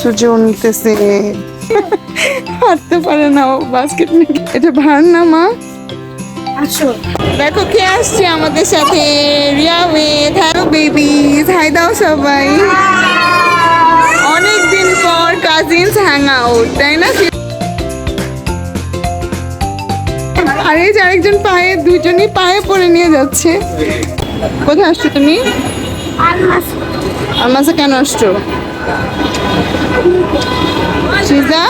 সূর্য নিতেছে। হাঁটতে পারে না ও বাস্কেট নিয়ে। এটা ভার না মা? আসো দেখো কে আসছে আমাদের সাথে। রিয়া ওয়েদ হ্যালো বেবি হাই দাও সবাই। অনেক দিন পর কাজিনস হ্যাং আউট তাই না? আর যে আরেকজন পায়ে দুজনই পায়ে পরে নিয়ে যাচ্ছে। কোথায় আসছো তুমি? আলমাসে কেন আসছো? সিজা?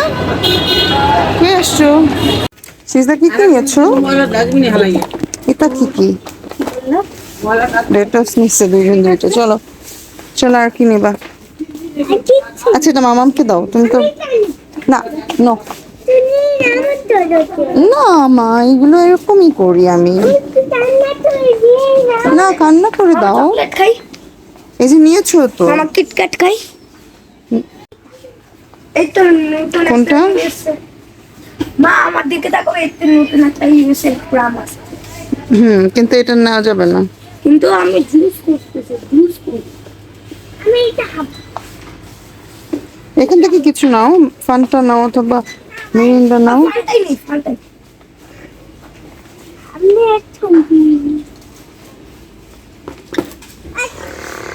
কে আসছো? সিজা কি এটা কি কি? লেটস নিচ্ছে দুজন দুইটা। চলো চলো আর কি নেবা? আচ্ছা এটা মামামকে দাও। তুমি তো না নো। না মা এগুলো এরকমই করি আমি। না কান্না করে দাও। এই যে নিয়েছো তো। মামা কিটক্যাট খাই। এই তো নতুন কোনটা? মা আমার দিকে তাকাও এই তো নতুন একটা ইউএসএ গ্রাম আছে হুম কিন্তু এটা নেওয়া যাবে না। কিন্তু আমি জুস করতেছি জুস করতে আমি এটা খাব। এখান থেকে কিছু নাও ফান্টা নাও অথবা মিরিন্ডা নাও। ফান্টাই নেই ফান্টাই আমি একটু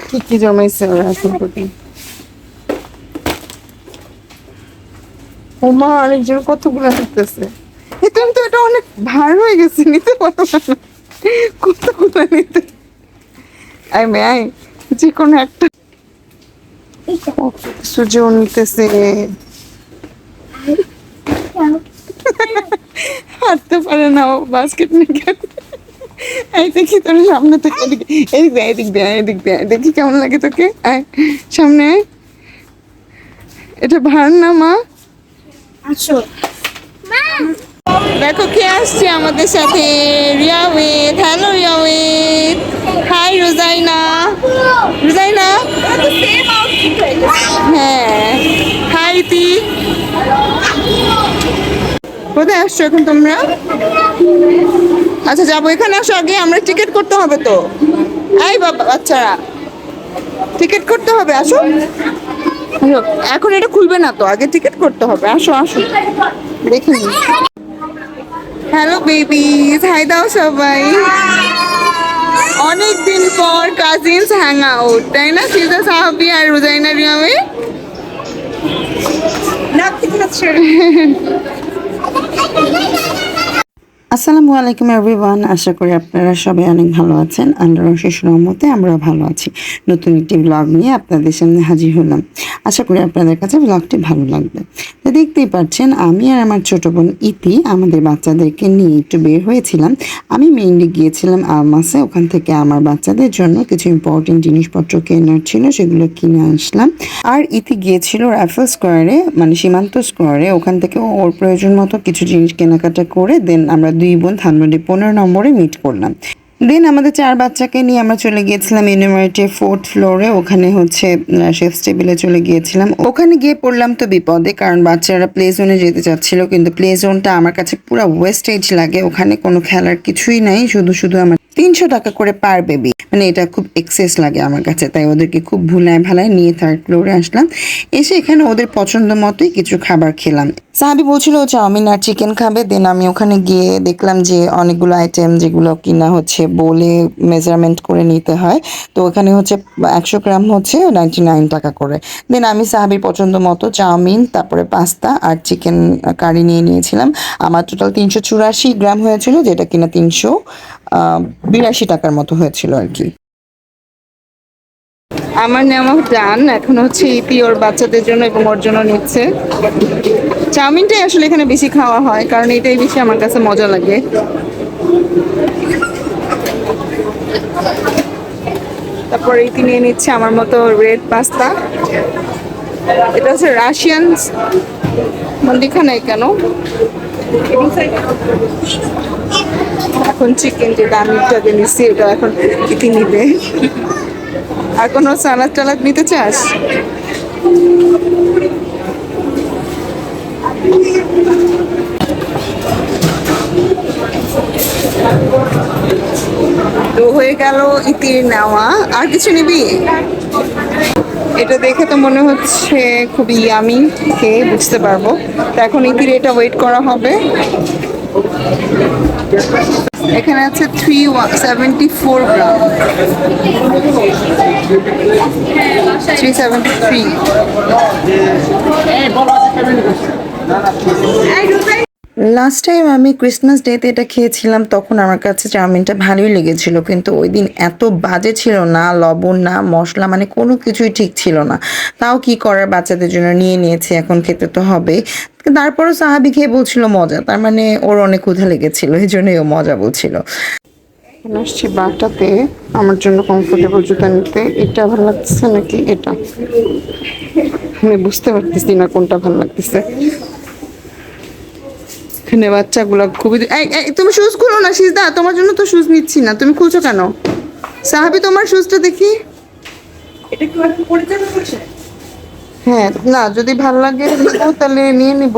কি কি জমাইছে ওরা এখন ওমা, আরেকজন কতগুলো নিতেছে এ তুমি তো এটা অনেক ভার হয়ে গেছে, নিতে পারো না। কতগুলো নিতে আই মে আই যে কোনো একটা। সূর্য নিতেছে হাঁটতে পারে না ও বাস্কেট নিয়ে। এই দেখি তোর সামনে থেকে এদিকে এদিক দিয়ে এদিক দিয়ে এদিক দিয়ে। দেখি কেমন লাগে তোকে। আয় সামনে। এটা ভার না, মা? আসো দেখো কে আসছে আমাদের সাথে? রিয়াওয়েদ হ্যালো রিয়াওয়েদ হাই রোজাইনা। রোজাইনা? হ্যাঁ। হাই তি কোথায় আসছো এখন তোমরা? আচ্ছা যাব। এখানে আসো আগে, আমরা টিকিট করতে হবে তো। এই বাবা, বাচ্চারা। টিকিট করতে হবে, আসো। এখন এটা খুলবে না তো, আগে টিকিট করতে হবে। আসো আসো। দেখে নিই হ্যালো বেবিস হাই দাও সবাই। অনেক দিন পর কাজিনস হ্যাং আউট তাই না? সিজা সাহাবি আর রুজাইনা রিয়ামে? আসসালামু আলাইকুম এভরিওয়ান আশা করি আপনারা সবাই অনেক ভালো আছেন। আল্লাহর শেষ রহমতে আমরা ভালো আছি। নতুন একটি ব্লগ নিয়ে আপনাদের সামনে হাজির হলাম। আশা করি আপনাদের কাছে ব্লগটি ভালো লাগবে। তো দেখতেই পাচ্ছেন, আমি আর আমার ছোট বোন ইতি আমাদের বাচ্চাদেরকে নিয়ে একটু বের হয়েছিলাম। আমি মেইনলি গিয়েছিলাম আলমাসে ওখান থেকে আমার বাচ্চাদের জন্য কিছু ইম্পর্টেন্ট জিনিসপত্র কেনার ছিল, সেগুলো কিনে আসলাম। আর ইতি গিয়েছিল রাফেল স্কোয়ারে মানে সীমান্ত স্কোয়ারে ওখান থেকে ওর প্রয়োজন মতো কিছু জিনিস কেনাকাটা করে দেন আমরা দুই বোন ধানমন্ডি পনেরো নম্বরে মিট করলাম। দেন আমাদের চার বাচ্চাকে নিয়ে আমরা চলে গিয়েছিলাম ইউনিভার্সিটির ফোর্থ ফ্লোরে, ওখানে হচ্ছে শেফ টেবিলে চলে গিয়েছিলাম। ওখানে গিয়ে পড়লাম তো বিপদে, কারণ বাচ্চারা প্লে জোনে যেতে চাচ্ছিল, কিন্তু প্লে জোনটা আমার কাছে পুরো ওয়েস্টেজ লাগে, ওখানে কোনো খেলার কিছুই নাই, শুধু শুধু আমার তিনশো টাকা করে পার বেবি মানে এটা খুব এক্সেস লাগে আমার কাছে, তাই ওদেরকে খুব ভুলায় ভালায় নিয়ে থার্ড ফ্লোরে আসলাম। এসে এখানে ওদের পছন্দ মতোই কিছু খাবার খেলাম। সাহাবি বলছিল, চাউমিন আর চিকেন খাবে। দেন আমি ওখানে গিয়ে দেখলাম যে অনেকগুলো আইটেম যেগুলো কিনা হচ্ছে বলে মেজারমেন্ট করে নিতে হয়। তো ওখানে হচ্ছে একশো গ্রাম হচ্ছে নাইনটি নাইন টাকা করে। দেন আমি সাহাবির পছন্দ মতো চাউমিন, তারপরে পাস্তা আর চিকেন কারি নিয়ে নিয়েছিলাম। আমার টোটাল তিনশো চুরাশি গ্রাম হয়েছিল, যেটা কিনা তিনশো বিরাশি টাকার মতো হয়েছিল আর কি। আমার নেওয়া ডান এখন হচ্ছে ইতি ওর বাচ্চাদের জন্য এবং ওর জন্য নিচ্ছে। চাউমিনটাই আসলে এখানে বেশি খাওয়া হয়, কারণ এটাই বেশি আমার কাছে মজা লাগে। তারপর ইতি নিয়ে নিচ্ছে আমার মতো রেড পাস্তা এটা হচ্ছে রাশিয়ান লেখা নাই কেন? এখন চিকেন যেটা আমি একটা নিচ্ছি ওটা এখন ইতি নিবে? আর কোনো সালাদ টালাদ নিতে চাস? হয়ে গেল ইতির নেওয়া। আর কিছু নিবি? এটা দেখে তো মনে হচ্ছে খুবই আমি খেয়ে বুঝতে পারব। তো এখন ইতির এটা ওয়েট করা হবে। এখানে আছে three seventy four gram three seventy three last time আমি ক্রিসমাস ডেতে এটা খেয়েছিলাম, তখন আমার কাছে চাউমিনটা ভালোই লেগেছিল, কিন্তু ওই দিন এত বাজে ছিল না, লবণ না, মশলা মানে কোনো কিছুই ঠিক ছিল না। তাও কি করার, বাচ্চাদের জন্য নিয়ে নিয়েছি, এখন খেতে তো হবে। তারপরও সাহাবি খেয়ে বলছিল মজা, তার মানে ওর অনেক ক্ষুধা লেগেছিল এই জন্যই ও মজা বলছিল। এখন আসছি বাটাতে আমার জন্য কমফোর্টেবল জুতা নিতে, এটা ভালো লাগতেছে নাকি এটা? আমি বুঝতে পারতেছি না কোনটা ভালো লাগতেছে। এখানে বাচ্চাগুলো খুবই তুমি শুজ খুলো না সিজদা তোমার জন্য তো শুজ নিচ্ছি না তুমি খুলছো কেন? সাহাবি তোমার শুজটা দেখি। এটা কি হ্যাঁ না যদি ভালো লাগে তাহলে নিয়ে নিব।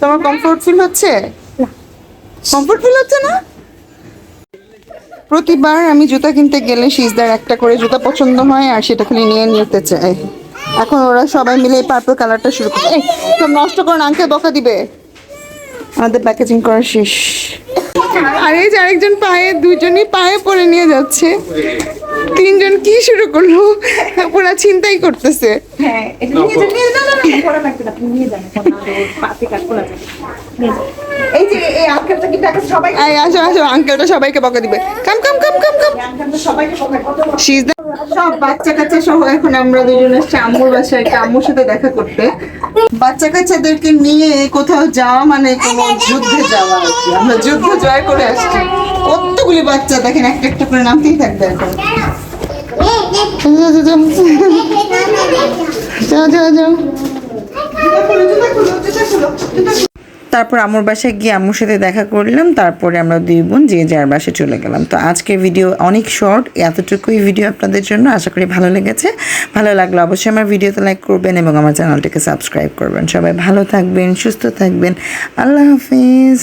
তোমার কমফোর্ট ফিল হচ্ছে? কমফোর্ট ফিল হচ্ছে না? প্রতিবার আমি জুতা কিনতে গেলে সিজদার একটা করে জুতা পছন্দ হয় আর সেটা খালি নিয়ে নিতে চাই এখন ওরা সবাই মিলে এই পার্পল কালারটা শুরু করে নষ্ট করে আঙ্কেল বকা দিবে। আমাদের প্যাকেজিং করা শেষ। আর এই যে আরেকজন পায়ে দুজনই পায়ে পরে নিয়ে যাচ্ছে। তিনজন কি শুরু করল? পুরা চিন্তাই করতেছে। হ্যাঁ ওর আঙ্কেলটা আঙ্কেলটা সবাইকে বকা দিবে। কাম কাম কাম কাম কাম সব বাচ্চা কাচ্চা সহ এখন আমরা দুজন এসছি আম্মুর বাসায় একটা আম্মুর সাথে দেখা করতে বাচ্চা কাচ্চাদেরকে নিয়ে কোথাও যাওয়া মানে কোনো যুদ্ধে যাওয়া আর কি আমরা যুদ্ধ জয় করে আসছি কতগুলি বাচ্চা দেখেন একটা একটা করে নামতেই থাকবে এখন যাও যাও যাও তারপর আমার বাসায় গিয়ে আম্মুর সাথে দেখা করলাম, তারপরে আমরা দুই বোন যে যার বাসায় চলে গেলাম। তো আজকের ভিডিও অনেক শর্ট এতটুকুই ভিডিও আপনাদের জন্য, আশা করি ভালো লেগেছে। ভালো লাগল অবশ্যই আমার ভিডিওতে লাইক করবেন এবং আমার চ্যানেলটিকে সাবস্ক্রাইব করবেন। সবাই ভালো থাকবেন, সুস্থ থাকবেন। আল্লাহ হাফিজ।